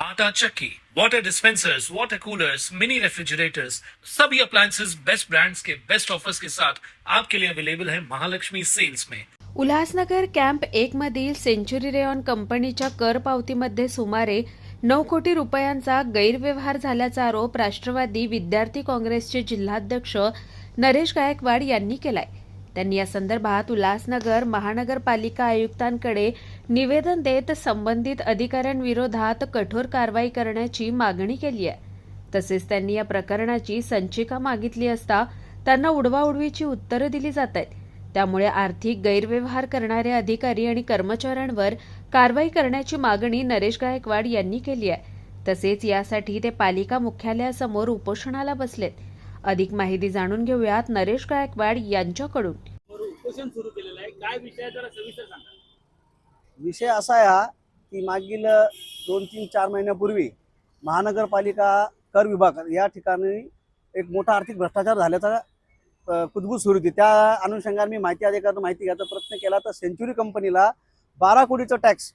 आटा चक्की, water dispensers water coolers mini refrigerators सभी appliances best brands के बेस्ट ऑफर्स के साथ आपके लिए अवेलेबल है महालक्ष्मी सेल्स में। उल्हासनगर कॅम्प एक मधील सेंचुरी रेऑन कंपनीच्या कर पावतीमध्ये सुमारे नऊ कोटी रुपयांचा गैरव्यवहार झाल्याचा आरोप राष्ट्रवादी विद्यार्थी काँग्रेसचे जिल्हाध्यक्ष नरेश गायकवाड यांनी केलाय. त्यांनी या संदर्भात उल्हासनगर महानगरपालिका आयुक्तांकडे निवेदन देत संबंधित अधिकाऱ्यांविरोधात कठोर कारवाई करण्याची मागणी केली आहे. तसेच त्यांनी या प्रकरणाची संचिका मागितली असता त्यांना उडवाउडवीची उत्तरं दिली जात आहेत. त्यामुळे आर्थिक गैरव्यवहार करणारे अधिकारी आणि कर्मचाऱ्यांवर कारवाई करण्याची मागणी नरेश गायकवाड यांनी केली आहे. तसेच यासाठी ते पालिका मुख्यालयासमोर उपोषणाला बसलेत. अधिक माहिती जाणून घेऊयात नरेश गायकवाड यांच्याकडून. वर उपोषण सुरू केलेलं आहे. काय विषय आहे जरा सविस्तर सांगा. विषय असा आहे हा की मागील दोन तीन चार महिन्यापूर्वी महानगरपालिका कर विभाग या ठिकाणी एक मोठा आर्थिक भ्रष्टाचार झाल्याचा कुजबूज सुरू होती. त्या अनुषंगाने मी माहिती अधिकाऱ्यांना माहिती घ्यायचा प्रयत्न केला. तर सेंच्युरी कंपनीला बारा कोटीचं टॅक्स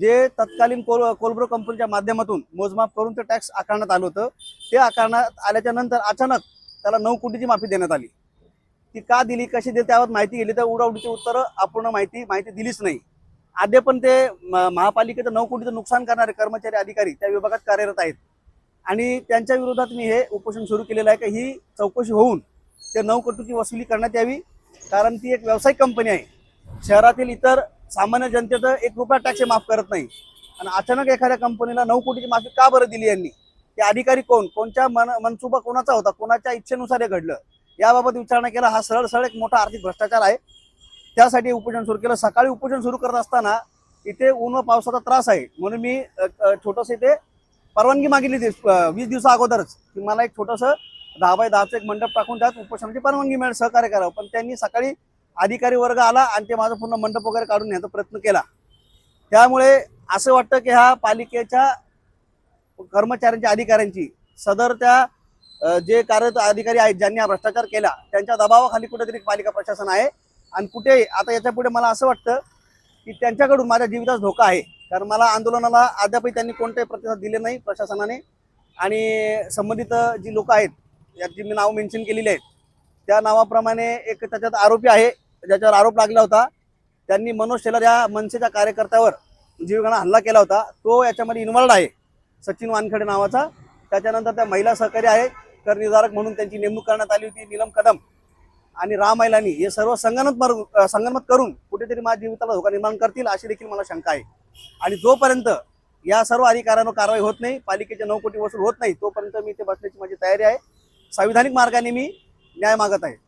जे तत्कालीन कोल कोलब्रो कंपनीच्या माध्यमातून मोजमाप करून ते टॅक्स आकारण्यात आलं होतं ते आकारण्यात आल्याच्यानंतर अचानक त्याला नऊ कोटीची माफी देण्यात आली. ती का दिली कशी दिली त्यावर माहिती गेली तर उडावडीची उत्तरं अपूर्ण माहिती माहिती दिलीच नाही. आद्य पण ते म- महापालिकेचं नऊ कोटीचं नुकसान करणारे कर्मचारी अधिकारी त्या विभागात कार्यरत आहेत. आणि त्यांच्या विरोधात मी हे उपोषण सुरू केलेलं आहे की ही चौकशी होऊन ते नऊ कोटीची वसुली करण्यात यावी कारण ती एक व्यावसायिक कंपनी आहे. शहरातील इतर सामान्य जनतेचं एक रुपया टॅक्स माफ करत नाही. आणि अचानक एखाद्या कंपनीला नऊ कोटीची माफी का बरं दिली यांनी? ते अधिकारी कोण? कोणत्या मन मनसुबा कोणाचा होता? कोणाच्या इच्छेनुसार हे घडलं? याबाबत विचारणा केला. हा सरळ सरळ एक मोठा आर्थिक भ्रष्टाचार आहे. त्यासाठी उपोषण सुरू केलं. सकाळी उपोषण सुरू करत असताना इथे ऊन व पावसाचा त्रास आहे. म्हणून मी छोटंसं इथे परवानगी मागितली होती वीस दिवसा अगोदरच. की मला एक छोटंसं दहा बाय दहाचं एक मंडप टाकून त्यात उपोषणाची परवानगी मिळेल सहकार्य करावं. पण त्यांनी सकाळी अधिकारी वर्ग आला आणि ते माझं पूर्ण मंडप वगैरे काढून न्यायचा प्रयत्न केला. त्यामुळे असं वाटतं की ह्या पालिकेच्या कर्मचाऱ्यांच्या अधिकाऱ्यांची सदर त्या जे कार्यरत अधिकारी आहेत ज्यांनी हा भ्रष्टाचार केला त्यांच्या दबावाखाली कुठेतरी पालिका प्रशासन आहे. आणि कुठे आता याच्यापुढे मला असं वाटतं की त्यांच्याकडून माझ्या जीवितास धोका आहे. कारण मला आंदोलनाला अद्यापही त्यांनी कोणतेही प्रतिसाद दिले नाही प्रशासनाने. आणि संबंधित जी लोक आहेत यात जी मी नावं मेन्शन केलेली आहेत त्या नावाप्रमाणे एक त्याच्यात आरोपी आहे. ज्याच्यावर आरोप लागला होता त्यांनी मनोज शेलार या मनसेच्या कार्यकर्त्यावर जीवघाणा हल्ला केला होता. तो याच्यामध्ये इन्व्हॉल्ड आहे सचिन वानखडे नावाचा. त्याच्यानंतर त्या महिला सहकारी आहे करनिर्धारक म्हणून त्यांची नेमणूक करण्यात आली होती नीलम कदम आणि राम मैलानी. हे सर्व संगनमत मार्ग- अ, करून कुठेतरी माझ्या जीविताला धोका निर्माण करतील अशी देखील मला शंका आहे. आणि जोपर्यंत या सर्व अधिकाऱ्यांवर कारवाई होत नाही पालिकेचे नऊ कोटी वसूल होत नाही तोपर्यंत मी इथे बसण्याची माझी तयारी आहे. संविधानिक मार्गाने मी न्याय मागत आहे.